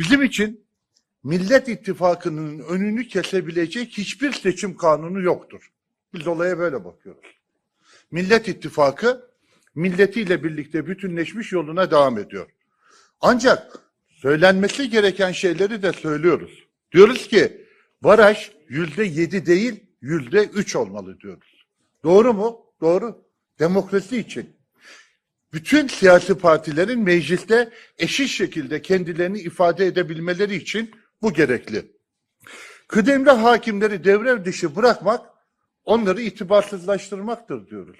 Bizim için Millet İttifakı'nın önünü kesebilecek hiçbir seçim kanunu yoktur. Biz olaya böyle bakıyoruz. Millet İttifakı milletiyle birlikte bütünleşmiş yoluna devam ediyor. Ancak söylenmesi gereken şeyleri de söylüyoruz. Diyoruz ki baraj yüzde yedi değil yüzde üç olmalı diyoruz. Doğru mu? Doğru. Demokrasi için. Bütün siyasi partilerin mecliste eşit şekilde kendilerini ifade edebilmeleri için bu gerekli. Kıdemli hakimleri devre dışı bırakmak onları itibarsızlaştırmaktır diyoruz.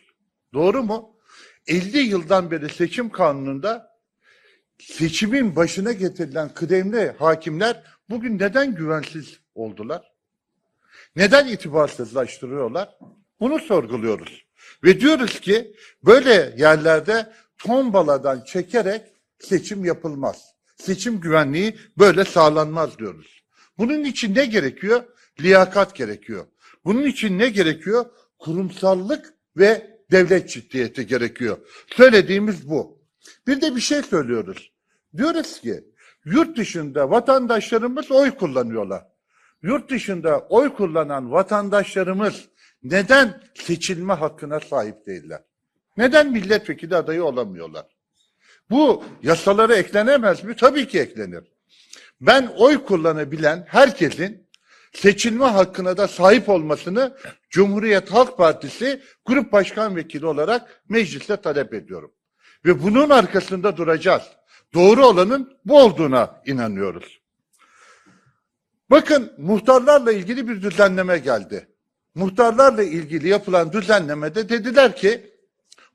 Doğru mu? 50 yıldan beri seçim kanununda seçimin başına getirilen kıdemli hakimler bugün neden güvensiz oldular? Neden itibarsızlaştırıyorlar? Bunu sorguluyoruz. Ve diyoruz ki böyle yerlerde tombaladan çekerek seçim yapılmaz. Seçim güvenliği böyle sağlanmaz diyoruz. Bunun için ne gerekiyor? Liyakat gerekiyor. Bunun için ne gerekiyor? Kurumsallık ve devlet ciddiyeti gerekiyor. Söylediğimiz bu. Bir de bir şey söylüyoruz. Diyoruz ki yurt dışında vatandaşlarımız oy kullanıyorlar. Yurt dışında oy kullanan vatandaşlarımız neden seçilme hakkına sahip değiller? Neden milletvekili adayı olamıyorlar? Bu yasalara eklenemez mi? Tabii ki eklenir. Ben oy kullanabilen herkesin seçilme hakkına da sahip olmasını Cumhuriyet Halk Partisi Grup Başkan Vekili olarak mecliste talep ediyorum. Ve bunun arkasında duracağız. Doğru olanın bu olduğuna inanıyoruz. Bakın muhtarlarla ilgili bir düzenleme geldi. Muhtarlarla ilgili yapılan düzenlemede dediler ki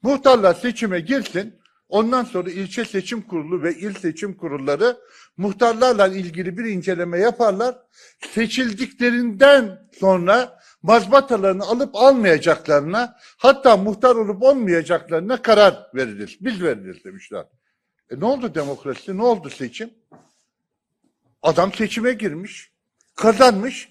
muhtarlar seçime girsin. Ondan sonra ilçe seçim kurulu ve il seçim kurulları muhtarlarla ilgili bir inceleme yaparlar. Seçildiklerinden sonra mazbatalarını alıp almayacaklarına hatta muhtar olup olmayacaklarına karar verilir. Biz veririz demişler. E ne oldu demokrasi? Ne oldu seçim? Adam seçime girmiş, kazanmış.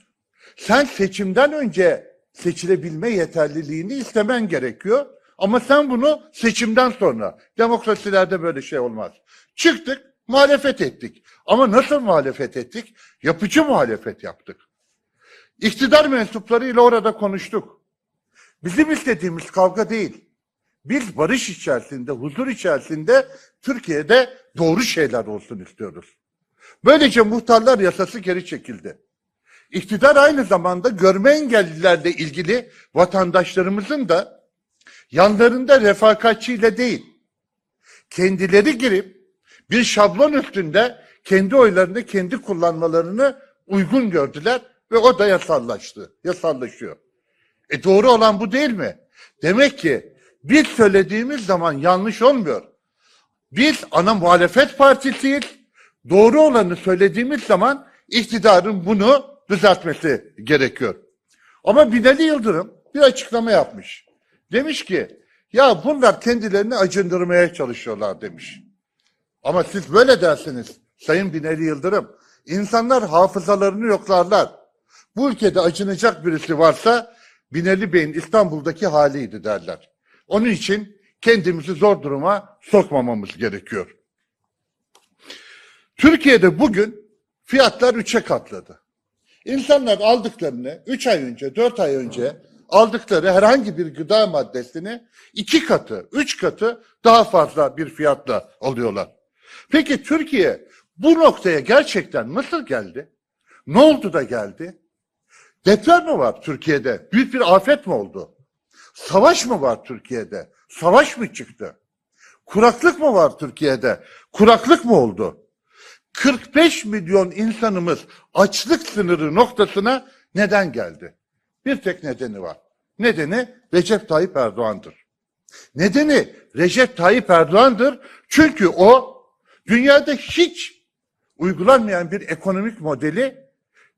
Sen seçimden önce seçilebilme yeterliliğini istemen gerekiyor. Ama sen bunu seçimden sonra. Demokrasilerde böyle şey olmaz. Çıktık, muhalefet ettik. Ama nasıl muhalefet ettik? Yapıcı muhalefet yaptık. İktidar mensuplarıyla orada konuştuk. Bizim istediğimiz kavga değil. Biz barış içerisinde, huzur içerisinde Türkiye'de doğru şeyler olsun istiyoruz. Böylece muhtarlar yasası geri çekildi. İktidar aynı zamanda görme engellilerle ilgili vatandaşlarımızın da yanlarında refakatçiyle değil, kendileri girip bir şablon üstünde kendi oylarını kendi kullanmalarını uygun gördüler ve o da yasallaştı, yasallaşıyor. E doğru olan bu değil mi? Demek ki biz söylediğimiz zaman yanlış olmuyor. Biz ana muhalefet partisiyiz. Doğru olanı söylediğimiz zaman iktidarın bunu düzeltmesi gerekiyor. Ama Binali Yıldırım bir açıklama yapmış. Demiş ki ya bunlar kendilerini acındırmaya çalışıyorlar demiş. Ama siz böyle dersiniz Sayın Binali Yıldırım. İnsanlar hafızalarını yoklarlar. Bu ülkede acınacak birisi varsa Binali Bey'in İstanbul'daki haliydi derler. Onun için kendimizi zor duruma sokmamamız gerekiyor. Türkiye'de bugün fiyatlar üçe katladı. İnsanlar aldıklarını 3 ay önce, 4 ay önce aldıkları herhangi bir gıda maddesini iki katı, üç katı daha fazla bir fiyatla alıyorlar. Peki Türkiye bu noktaya gerçekten nasıl geldi? Ne oldu da geldi? Deprem mi var Türkiye'de? Büyük bir afet mi oldu? Savaş mı var Türkiye'de? Savaş mı çıktı? Kuraklık mı var Türkiye'de? Kuraklık mı oldu? 45 milyon insanımız açlık sınırı noktasına neden geldi? Bir tek nedeni var. Nedeni Recep Tayyip Erdoğan'dır. Nedeni Recep Tayyip Erdoğan'dır. Çünkü o dünyada hiç uygulanmayan bir ekonomik modeli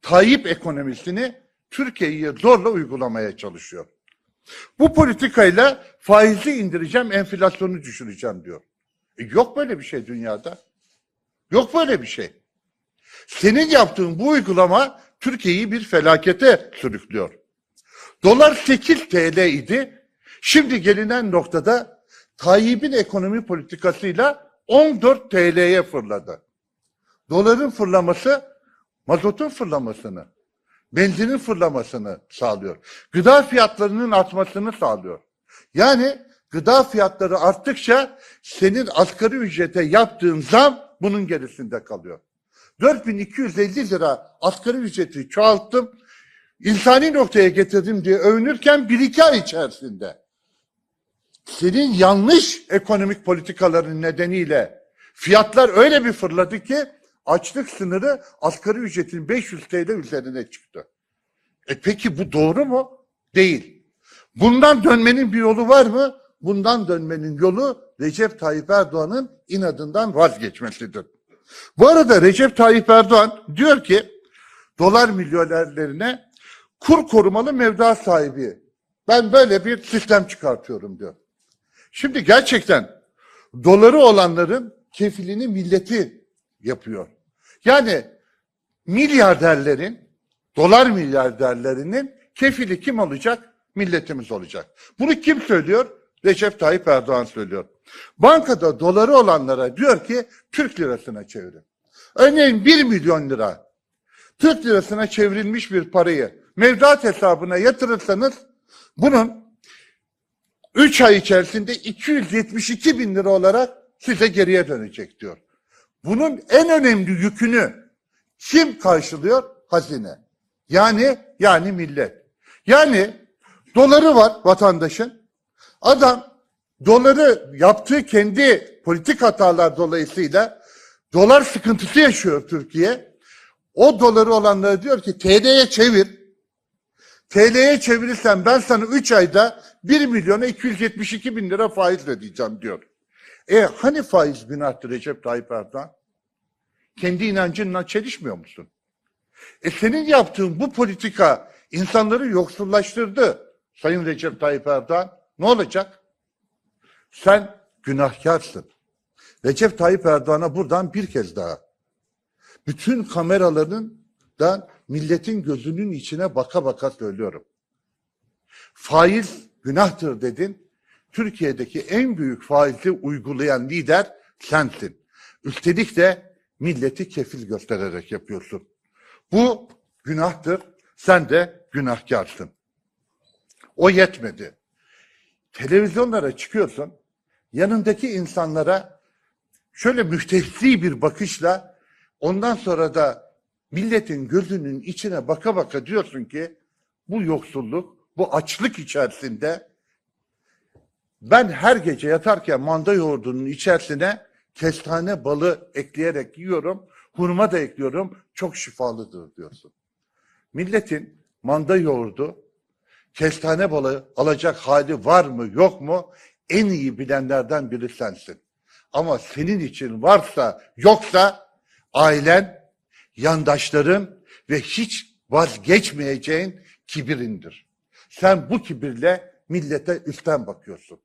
Tayyip ekonomisini Türkiye'ye zorla uygulamaya çalışıyor. Bu politikayla faizi indireceğim, enflasyonu düşüreceğim diyor. E yok böyle bir şey dünyada. Yok böyle bir şey. Senin yaptığın bu uygulama Türkiye'yi bir felakete sürüklüyor. Dolar 8 TL idi. Şimdi gelinen noktada Tayyip'in ekonomi politikasıyla 14 TL'ye fırladı. doların fırlaması mazotun fırlamasını, benzinin fırlamasını sağlıyor. Gıda fiyatlarının artmasını sağlıyor. Yani gıda fiyatları arttıkça senin asgari ücrete yaptığın zam bunun gerisinde kalıyor. 4250 lira asgari ücreti çoğalttım, insani noktaya getirdim diye övünürken bir iki ay içerisinde senin yanlış ekonomik politikaların nedeniyle fiyatlar öyle bir fırladı ki açlık sınırı asgari ücretin 500 TL üzerine çıktı. E peki bu doğru mu? Değil. Bundan dönmenin bir yolu var mı? Bundan dönmenin yolu Recep Tayyip Erdoğan'ın inadından vazgeçmesidir. Bu arada Recep Tayyip Erdoğan diyor ki dolar milyonerlerine kur korumalı mevduat sahibi. Ben böyle bir sistem çıkartıyorum diyor. Şimdi gerçekten doları olanların kefilini milleti yapıyor. Yani milyarderlerin, dolar milyarderlerinin kefili kim olacak? Milletimiz olacak. Bunu kim söylüyor? Recep Tayyip Erdoğan söylüyor. Bankada doları olanlara diyor ki Türk lirasına çevirin. Örneğin 1 milyon lira Türk lirasına çevrilmiş bir parayı mevduat hesabına yatırırsanız bunun 3 ay içerisinde 272 bin lira olarak size geriye dönecek diyor. Bunun en önemli yükünü kim karşılıyor? Hazine. Yani yani millet. Yani doları var vatandaşın. Adam doları yaptığı kendi politik hatalar dolayısıyla dolar sıkıntısı yaşıyor Türkiye. O doları olanlara diyor ki TL'ye çevir. TL'ye çevirirsen ben sana 3 ayda 1 milyona 272 bin lira faiz ödeyeceğim diyor. E hani faiz günahtır Recep Tayyip Erdoğan? Kendi inancınla çelişmiyor musun? E senin yaptığın bu politika insanları yoksullaştırdı Sayın Recep Tayyip Erdoğan. Ne olacak? Sen günahkarsın. Recep Tayyip Erdoğan'a buradan bir kez daha bütün kameralarından milletin gözünün içine baka baka söylüyorum. Faiz günahtır dedin. Türkiye'deki en büyük faizi uygulayan lider sensin. Üstelik de milleti kefil göstererek yapıyorsun. Bu günahtır. Sen de günahkarsın. O yetmedi. Televizyonlara çıkıyorsun. Yanındaki insanlara şöyle müstehzi bir bakışla ondan sonra da milletin gözünün içine baka baka diyorsun ki bu yoksulluk, bu açlık içerisinde ben her gece yatarken manda yoğurdunun içerisine kestane balı ekleyerek yiyorum, hurma da ekliyorum, çok şifalıdır diyorsun. Milletin manda yoğurdu, kestane balı alacak hali var mı yok mu en iyi bilenlerden biri sensin. Ama senin için varsa yoksa ailen, yandaşların ve hiç vazgeçmeyeceğin kibirindir. Sen bu kibirle millete üstten bakıyorsun.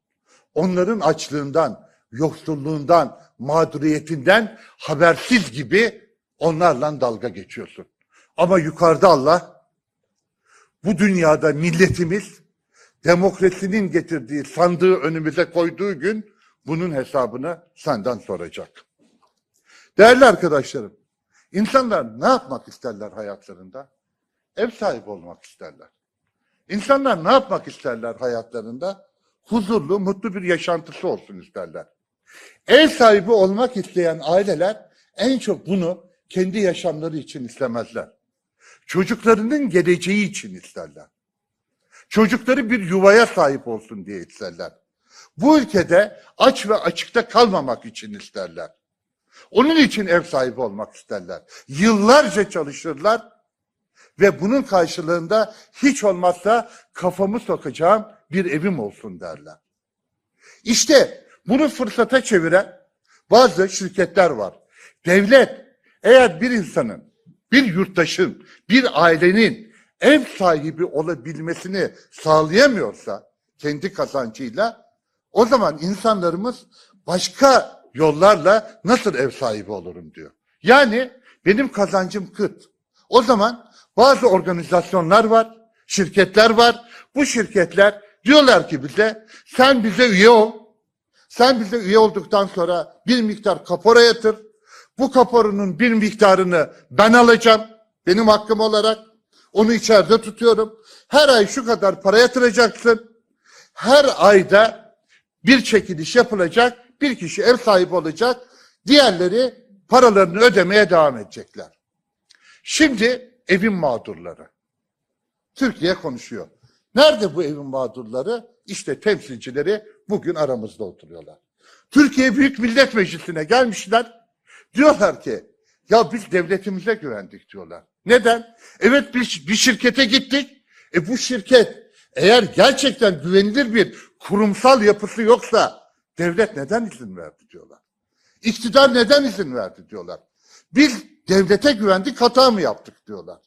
Onların açlığından, yoksulluğundan, mağduriyetinden habersiz gibi onlarla dalga geçiyorsun. Ama yukarıda Allah bu dünyada milletimiz demokrasinin getirdiği sandığı önümüze koyduğu gün bunun hesabını senden soracak. Değerli arkadaşlarım, insanlar ne yapmak isterler hayatlarında? Ev sahibi olmak isterler. İnsanlar ne yapmak isterler hayatlarında? Huzurlu, mutlu bir yaşantısı olsun isterler. Ev sahibi olmak isteyen aileler en çok bunu kendi yaşamları için istemezler. Çocuklarının geleceği için isterler. Çocukları bir yuvaya sahip olsun diye isterler. Bu ülkede aç ve açıkta kalmamak için isterler. Onun için ev sahibi olmak isterler. Yıllarca çalışırlar ve bunun karşılığında hiç olmazsa kafamı sokacağım bir evim olsun derler. İşte bunu fırsata çeviren bazı şirketler var. Devlet eğer bir insanın, bir yurttaşın, bir ailenin ev sahibi olabilmesini sağlayamıyorsa kendi kazancıyla o zaman insanlarımız başka yollarla nasıl ev sahibi olurum diyor. Yani benim kazancım kıt. O zaman bazı organizasyonlar var, şirketler var. Bu şirketler diyorlar ki bize sen bize üye ol. Sen bize üye olduktan sonra bir miktar kapora yatır. Bu kaporunun bir miktarını ben alacağım. Benim hakkım olarak. Onu içeride tutuyorum. Her ay şu kadar para yatıracaksın. Her ayda bir çekiliş yapılacak. Bir kişi ev sahibi olacak. Diğerleri paralarını ödemeye devam edecekler. Şimdi evin mağdurları. Türkiye konuşuyor. Nerede bu evin mağdurları? İşte temsilcileri bugün aramızda oturuyorlar. Türkiye Büyük Millet Meclisi'ne gelmişler. Diyorlar ki ya biz devletimize güvendik diyorlar. Neden? Evet biz bir şirkete gittik. E bu şirket eğer gerçekten güvenilir bir kurumsal yapısı yoksa devlet neden izin verdi diyorlar. İktidar neden izin verdi diyorlar. Biz devlete güvendik hata mı yaptık diyorlar.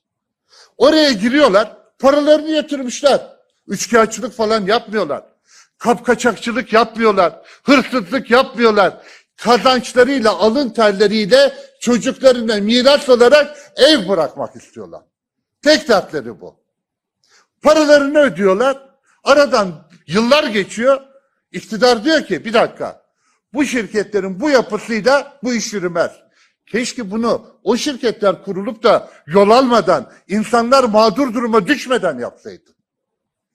Oraya giriyorlar, paralarını yatırmışlar. Üçkağıtçılık falan yapmıyorlar. Kapkaçakçılık yapmıyorlar. Hırsızlık yapmıyorlar. Kazançlarıyla, alın terleriyle çocuklarına miras olarak ev bırakmak istiyorlar. Tek dertleri bu. Paralarını ödüyorlar. Aradan yıllar geçiyor. İktidar diyor ki bir dakika. Bu şirketlerin bu yapısıyla bu iş yürümez. Keşke bunu o şirketler kurulup da yol almadan, insanlar mağdur duruma düşmeden yapsaydı.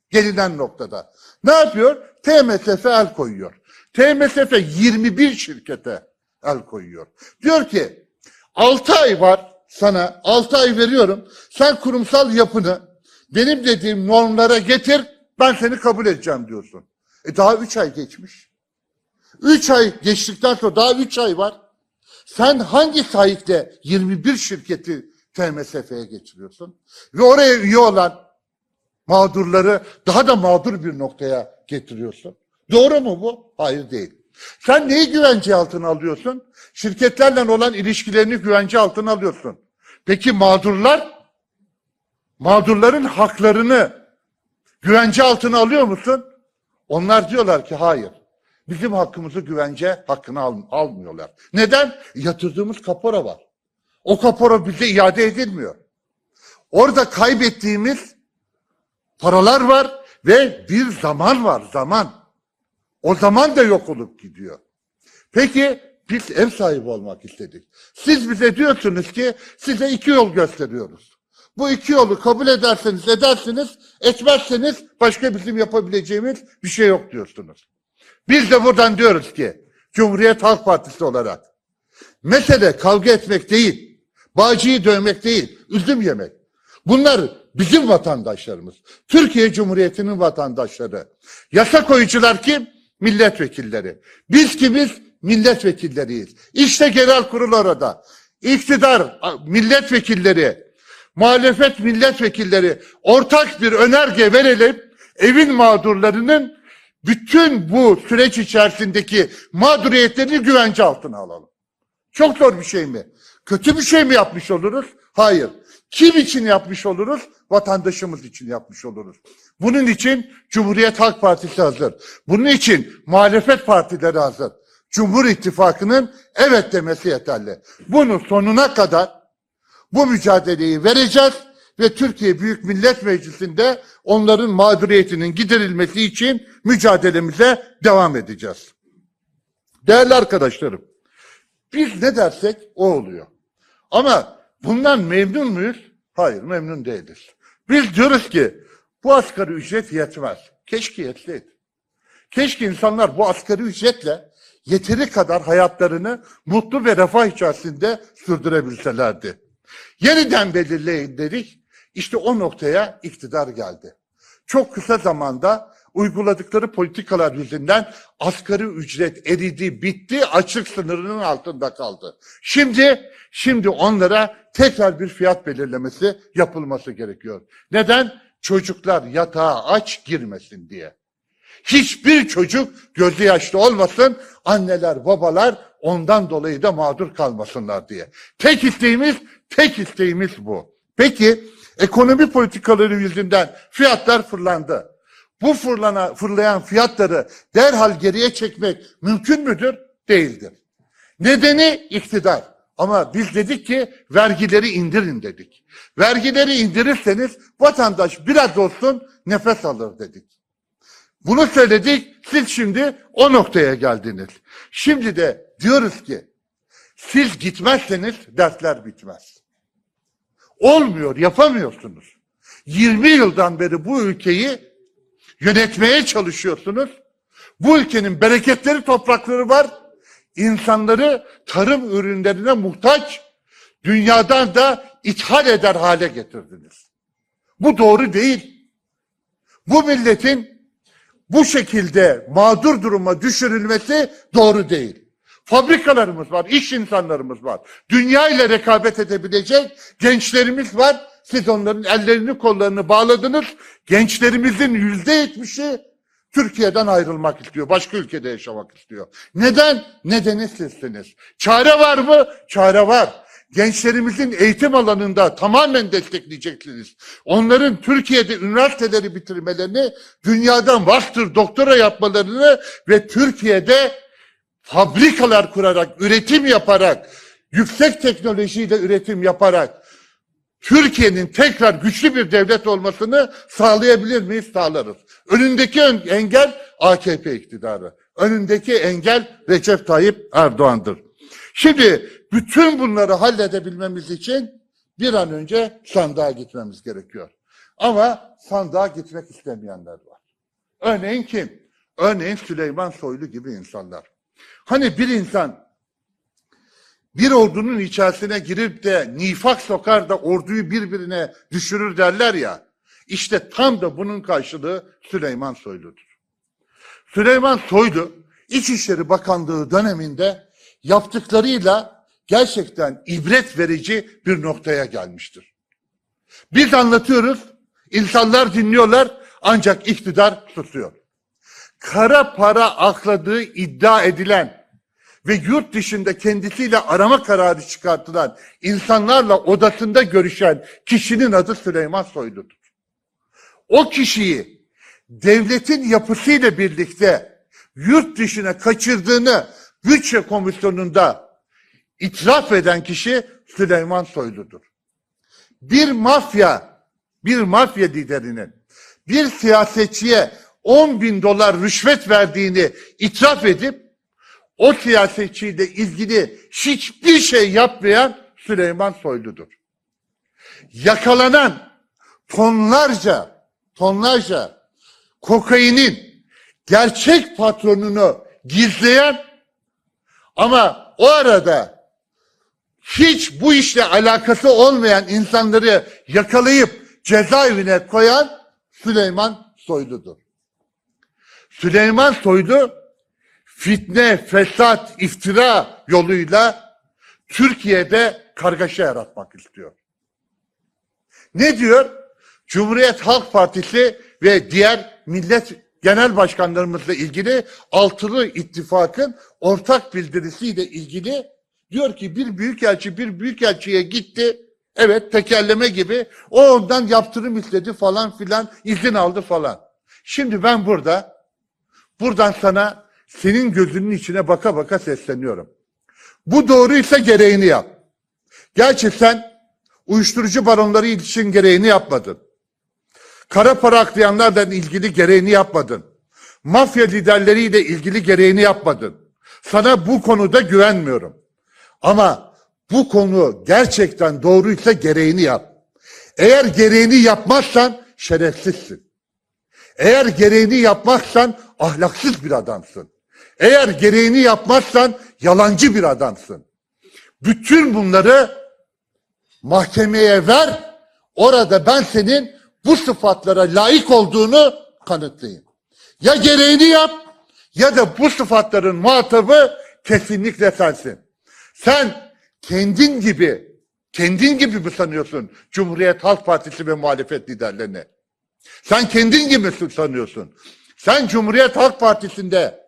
Gelinen noktada. Ne yapıyor? TMSF el koyuyor. TMSF 21 şirkete el koyuyor. Diyor ki 6 ay var sana 6 ay veriyorum. Sen kurumsal yapını benim dediğim normlara getir ben seni kabul edeceğim diyorsun. E daha 3 ay geçmiş. 3 ay geçtikten sonra daha 3 ay var. Sen hangi sahipte 21 şirketi TMSF'ye geçiriyorsun? Ve oraya üye olan mağdurları daha da mağdur bir noktaya getiriyorsun. Doğru mu bu? Hayır değil. Sen neyi güvence altına alıyorsun? Şirketlerle olan ilişkilerini güvence altına alıyorsun. Peki mağdurlar? Mağdurların haklarını güvence altına alıyor musun? Onlar diyorlar ki hayır. Bizim hakkımızı güvence hakkını al- almıyorlar. Neden? Yatırdığımız kapora var. O kapora bize iade edilmiyor. Orada kaybettiğimiz paralar var ve bir zaman var zaman. O zaman da yok olup gidiyor. Peki biz ev sahibi olmak istedik. Siz bize diyorsunuz ki size iki yol gösteriyoruz. Bu iki yolu kabul ederseniz edersiniz, etmezseniz başka bizim yapabileceğimiz bir şey yok diyorsunuz. Biz de buradan diyoruz ki Cumhuriyet Halk Partisi olarak mesele kavga etmek değil, bağcıyı dövmek değil, üzüm yemek. Bunlar bizim vatandaşlarımız. Türkiye Cumhuriyeti'nin vatandaşları. Yasa koyucular kim? Milletvekilleri. Biz kimiz? Milletvekilleriyiz. İşte genel kurul orada. İktidar, milletvekilleri, muhalefet milletvekilleri ortak bir önerge verelim. Evin mağdurlarının bütün bu süreç içerisindeki mağduriyetlerini güvence altına alalım. Çok zor bir şey mi? Kötü bir şey mi yapmış oluruz? Hayır. Kim için yapmış oluruz? Vatandaşımız için yapmış oluruz. Bunun için Cumhuriyet Halk Partisi hazır. Bunun için muhalefet partileri hazır. Cumhur İttifakı'nın evet demesi yeterli. Bunu sonuna kadar bu mücadeleyi vereceğiz ve Türkiye Büyük Millet Meclisi'nde onların mağduriyetinin giderilmesi için mücadelemize devam edeceğiz. Değerli arkadaşlarım, biz ne dersek o oluyor. Ama bundan memnun muyuz? Hayır, memnun değiliz. Biz diyoruz ki bu asgari ücret yetmez. Keşke yetseydi. Keşke insanlar bu asgari ücretle yeteri kadar hayatlarını mutlu ve refah içerisinde sürdürebilselerdi. Yeniden belirleyin dedik. İşte o noktaya iktidar geldi. Çok kısa zamanda uyguladıkları politikalar yüzünden asgari ücret eridi, bitti, açlık sınırının altında kaldı. Şimdi, şimdi onlara tekrar bir fiyat belirlemesi yapılması gerekiyor. Neden? Çocuklar yatağa aç girmesin diye. Hiçbir çocuk gözü yaşlı olmasın, anneler, babalar ondan dolayı da mağdur kalmasınlar diye. Tek isteğimiz, tek isteğimiz bu. Peki, ekonomi politikaları yüzünden fiyatlar fırlandı. Bu fırlana, fırlayan fiyatları derhal geriye çekmek mümkün müdür? Değildir. Nedeni iktidar. Ama biz dedik ki vergileri indirin dedik. Vergileri indirirseniz vatandaş biraz olsun nefes alır dedik. Bunu söyledik, siz şimdi o noktaya geldiniz. Şimdi de diyoruz ki, Siz gitmezseniz dertler bitmez. Olmuyor, yapamıyorsunuz. 20 yıldan beri bu ülkeyi yönetmeye çalışıyorsunuz. Bu ülkenin bereketleri toprakları var. İnsanları tarım ürünlerine muhtaç, dünyadan da ithal eder hale getirdiniz. Bu doğru değil. Bu milletin bu şekilde mağdur duruma düşürülmesi doğru değil. Fabrikalarımız var, iş insanlarımız var. Dünya ile rekabet edebilecek gençlerimiz var. Siz onların ellerini kollarını bağladınız. Gençlerimizin yüzde yetmişi Türkiye'den ayrılmak istiyor. Başka ülkede yaşamak istiyor. Neden? Nedeni sizsiniz. Çare var mı? Çare var. Gençlerimizin eğitim alanında tamamen destekleyeceksiniz. Onların Türkiye'de üniversiteleri bitirmelerini, dünyadan master doktora yapmalarını ve Türkiye'de fabrikalar kurarak, üretim yaparak, yüksek teknolojiyle üretim yaparak Türkiye'nin tekrar güçlü bir devlet olmasını sağlayabilir miyiz? Sağlarız. Önündeki ön- engel AKP iktidarı. Önündeki engel Recep Tayyip Erdoğan'dır. Şimdi bütün bunları halledebilmemiz için bir an önce sandığa gitmemiz gerekiyor. Ama sandığa gitmek istemeyenler var. Örneğin kim? Örneğin Süleyman Soylu gibi insanlar. Hani bir insan bir ordunun içerisine girip de nifak sokar da orduyu birbirine düşürür derler ya. İşte tam da bunun karşılığı Süleyman Soylu'dur. Süleyman Soylu İçişleri Bakanlığı döneminde yaptıklarıyla gerçekten ibret verici bir noktaya gelmiştir. Biz anlatıyoruz, insanlar dinliyorlar ancak iktidar susuyor. Kara para akladığı iddia edilen ve yurt dışında kendisiyle arama kararı çıkartılan insanlarla odasında görüşen kişinin adı Süleyman Soylu'dur. O kişiyi devletin yapısıyla birlikte yurt dışına kaçırdığını bütçe komisyonunda itiraf eden kişi Süleyman Soylu'dur. Bir mafya, bir mafya liderinin bir siyasetçiye 10 bin dolar rüşvet verdiğini itiraf edip o siyasetçiyle ilgili hiçbir şey yapmayan Süleyman Soylu'dur. Yakalanan tonlarca, tonlarca kokainin gerçek patronunu gizleyen ama o arada hiç bu işle alakası olmayan insanları yakalayıp cezaevine koyan Süleyman Soylu'dur. Süleyman Soylu fitne, fesat, iftira yoluyla Türkiye'de kargaşa yaratmak istiyor. Ne diyor? Cumhuriyet Halk Partisi ve diğer millet genel başkanlarımızla ilgili altılı ittifakın ortak bildirisiyle ilgili diyor ki bir büyükelçi bir büyükelçiye gitti. Evet tekerleme gibi o ondan yaptırım istedi falan filan izin aldı falan. Şimdi ben burada buradan sana senin gözünün içine baka baka sesleniyorum. Bu doğruysa gereğini yap. Gerçi sen uyuşturucu baronları için gereğini yapmadın. Kara para aklayanlarla ilgili gereğini yapmadın. Mafya liderleriyle ilgili gereğini yapmadın. Sana bu konuda güvenmiyorum. Ama bu konu gerçekten doğruysa gereğini yap. Eğer gereğini yapmazsan şerefsizsin. Eğer gereğini yapmazsan ahlaksız bir adamsın. Eğer gereğini yapmazsan yalancı bir adamsın. Bütün bunları mahkemeye ver. Orada ben senin bu sıfatlara layık olduğunu kanıtlayayım. Ya gereğini yap ya da bu sıfatların muhatabı kesinlikle sensin. Sen kendin gibi, kendin gibi mi sanıyorsun Cumhuriyet Halk Partisi ve muhalefet liderlerini? Sen kendin gibi mi sanıyorsun? Sen Cumhuriyet Halk Partisi'nde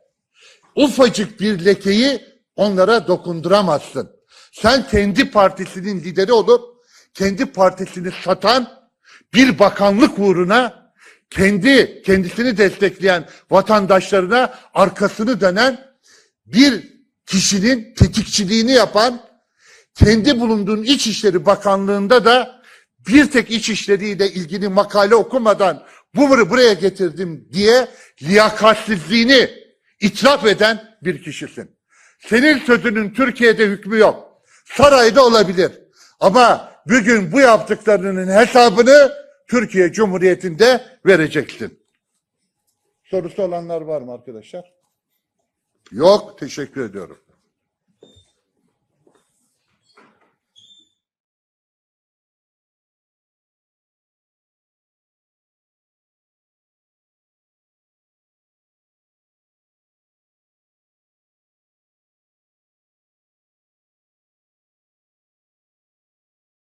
ufacık bir lekeyi onlara dokunduramazsın. Sen kendi partisinin lideri olup kendi partisini satan bir bakanlık uğruna kendi kendisini destekleyen vatandaşlarına arkasını dönen bir kişinin tetikçiliğini yapan kendi bulunduğun İçişleri Bakanlığı'nda da bir tek İçişleri'yle ilgili makale okumadan bunu buraya getirdim diye liyakatsizliğini itiraf eden bir kişisin. Senin sözünün Türkiye'de hükmü yok. Sarayda olabilir. Ama bugün bu yaptıklarının hesabını Türkiye Cumhuriyeti'nde vereceksin. Sorusu olanlar var mı arkadaşlar? Yok. Teşekkür ediyorum.